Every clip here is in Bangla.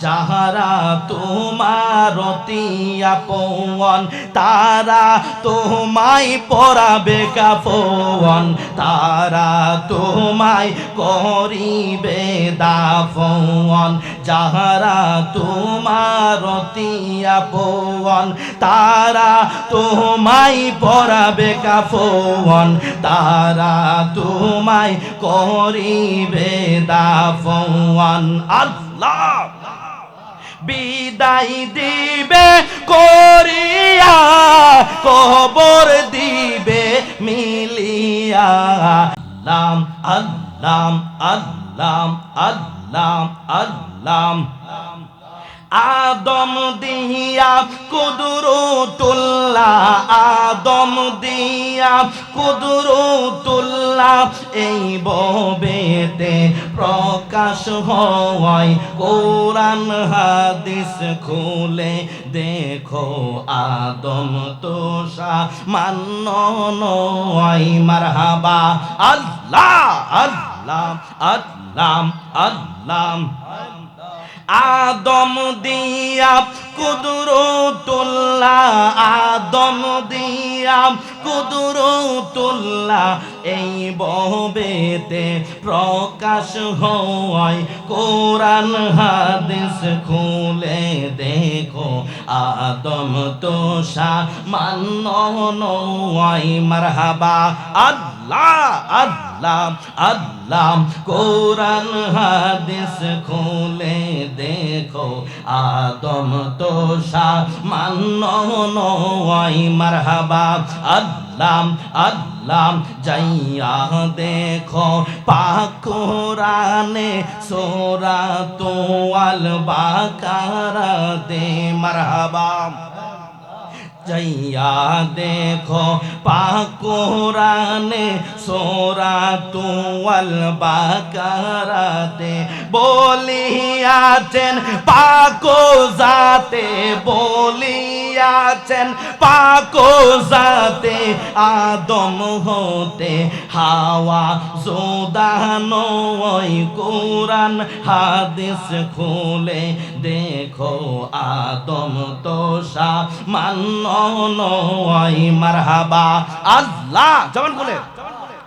যাহারা তোমার আপন, তারা তোমায় পরাবে কাফন, তারা তোমায় করিবে দাফন। যাহারা তোমার আপন, তারা তোমায় পরাবে কাফন, তারা তোমায় করিবে দাফন। আল্লাহ! বিদায় দিবে করিয়া কবর দিবে মিলিয়া। আল্লাম আল্লাম আল্লাম আল্লাম আল্লাম। আদম দিয়া কুদরতুল্লাহ আদম দিয়া কুদরতুল্লাহ এই ববেতে প্রকাশ হয় কোরআন হাদিস খুলে দেখো, আদম তোষা মান্য নয়, মারহাবা, আল্লাহ আল্লাহ আল্লাহ আল্লাহ। আদম দিয়া কুদরতুল্লাহ, আদম দিয়া কুদরতুল্লাহ, এই ববেতে প্রকাশ হয় কোরআন হাদিস খুলে দেখো। আদম তোষা মান্য নয় মারহাবা। আল্লাহ আল্লাহ আল্লাহ। কোরআন, হাদিস খুলে দেখো। আদম তোষা মান্য নয়, মারহাবা। আল্লাহ আল্লাহ, যাইয়া দেখো। পাকুরানে সোরা তোয়াল বাকারা দে, মারহাবা। যাইয়া দেখো পাকুরানে সোরা তুয়াল বাকারাতে বলিয়াছেন, পাকো যাতে বলিয়াছেন, পাকো যাতে আদম হতে হাওয়া জোদানো ওই কোরআন হাদিস খুলে দেখো, আদম তোষা মান্য আল্লাহ জবান বলে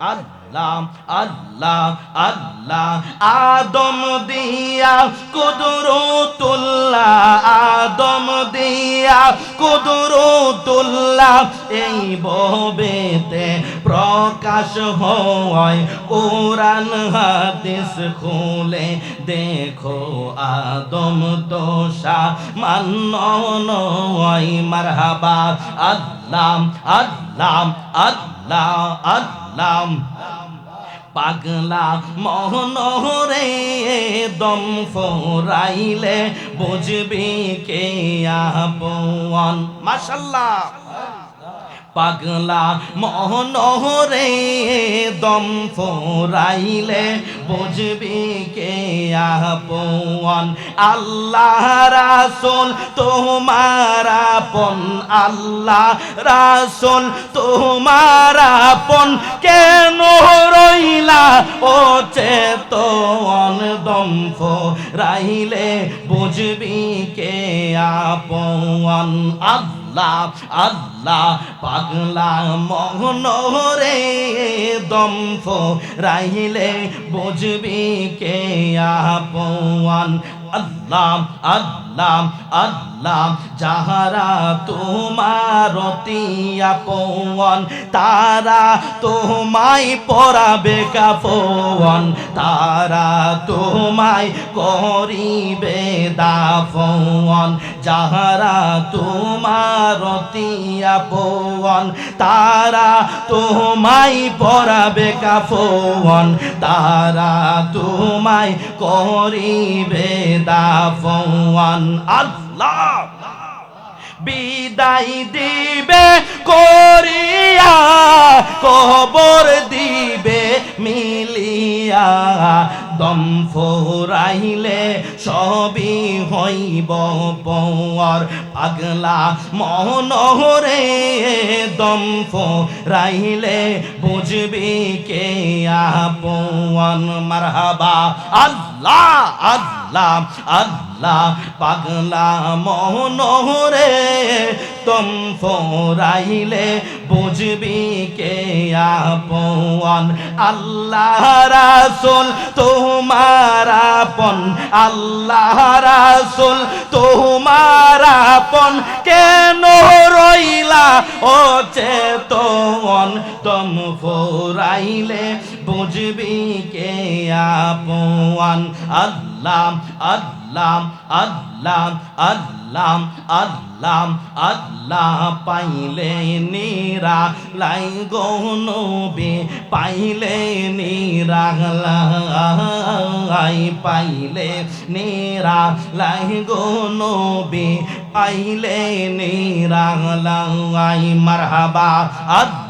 আল্লাহ। আল্লাহ আল্লাহ আদম দিয়া কুদরতুল্লাহ, আদম দিয়া কুদরতুল্লাহ। এই ববেতে প্রকাশ হয়, কোরআন হাদিস খুলে দেখো, আদম তোষা মান্য নয়, মারহাবা। আল্লাহ আল্লাহ আল্লাহ আল্লাহ পাগলা মোহনরে দম ফোরাইলে বুঝবি কে আপন। মাশাল্লাহ। পাগলা মোহনরে দম ফোরাইলে বুঝবি কে আপন? আল্লাহ রাসুল, তোমার আপন। আল্লাহ রাসুল, তোমার আপন। কেন রইলা ও চেতন দম ফোরাইলে বুঝবি কে আপন? আল্লাহ আল্লাহ আল্লাহ পাগলা মহন রে দম্ফ রাইলে বুঝবি কে আপন? আল্লাহ আল্লাহ আল্লাহ যাহারা তোমার আপন, তারা তোমায় পরাবে কাফন, তারা তোমায় করিবে দাফন, যাহারা তোমার আপন, তারা তোমায় পরাবে কাফন, তারা তোমায় করিবে দাফন আল্লাহ। বিদায় দিবে, করিয়া কবর দিবে, মিলিয়া দম ফোরাইলে সবই হইব পর পাগলা মনহরে। দম ফোরাইলে বুঝবি কে আপন। মারহাবা আল্লাহ আল্লাহ। আল্লাহ আল্লাহ পাগলা মনোহরে তুম ফোরাইলে বুঝবি কে আপন? আল্লাহ রাসুল, তোমার আপন। আল্লাহ রাসুল, তোমার আপন। কেন রইলা ও চেতন তম ফোরাইলে বুঝবি কে আপন? আল্লাহ আল্লাহ আল্লাহ আল্লাহ আল্লাহ আল্লাহ পাইলে নিরা লাই গনবে পাইলে নিরা লাই পাইলে নিরা লাই গনবে পাইলে নিরা লাই মারহাবা, আল্লাহ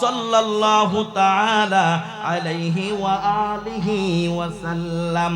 صلى الله تعالى عليه وآله وسلم.